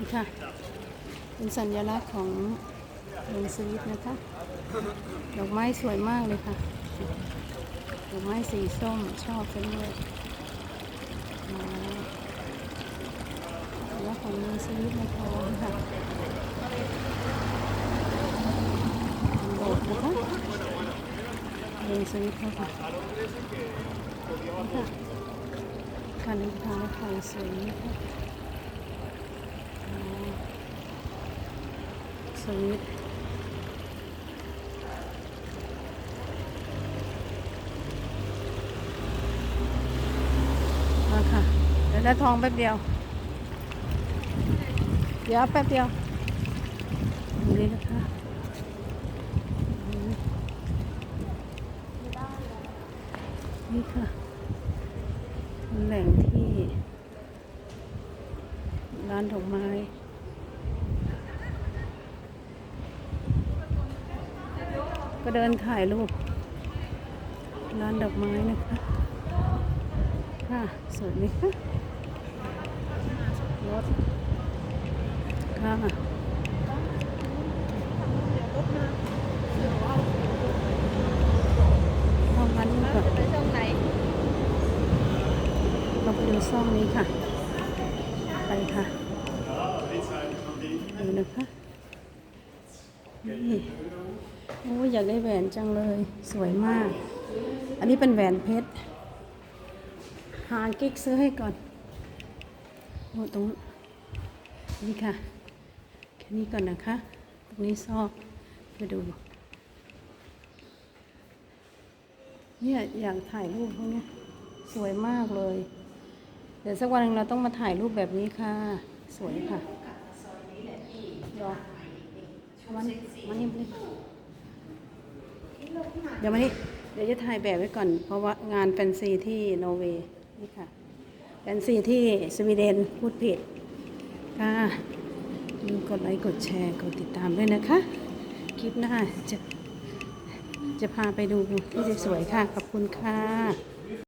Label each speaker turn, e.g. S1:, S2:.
S1: นี่ค่ะ เป็นสัญลักษณ์ของเมืองสวิตนะคะ ดอกไม้สวยมากเลยค่ะ ดอกไม้สีส้มชอบจังเลยอ๋อสัญลักษณ์ของเมืองสวิตนะคะนี่ค่ะเป็นโบสถ์นะคะเมืองสวิตนะคะค่ะการเดินทางรถไฟสวยนะคะ สวิตมาค่ะ เดี๋ยวได้ทองแป๊บเดียว เดี๋ยวแป๊บเดียวนี่นะคะนี่ค่ะแหล่งที่ร้านดอกไม้ ก็เดินถ่ายรูปร้านดอกไม้นะคะค่ะสวยไหมคะรถค่ะห้องนั้นก่อนเราไปดูซ่องนี้ค่ะ ไปค่ะดูนะคะนี่ อ้ยอยากได้แหวนจังเลย สวยมาก อันนี้เป็นแหวนเพชร หากิ๊กซื้อให้ก่อนโอ้ตรงนี่ค่ะ แค่นี้ก่อนนะคะ ตรงนี้ซอกไปดู เนี่ยอยากถ่ายรูปพวกนี้สวยมากเลย เดี๋ยวสักวันหนึ่งเราต้องมาถ่ายรูปแบบนี้ค่ะ สวยค่ะรอเอามันมันนี่มานี่ เดี๋ยวมานี่เดี๋ยวจะถ่ายแบบไว้ก่อน เพราะว่างานแฟนซีที่นอร์เวย์นี่ค่ะแฟนซีที่สวีเดนพูดผิดค่ะอย่าลืมกดไลค์กดแชร์กดติดตามด้วยนะคะ คลิปหน้าจะจะพาไปดูที่สวยๆค่ะ ขอบคุณค่ะ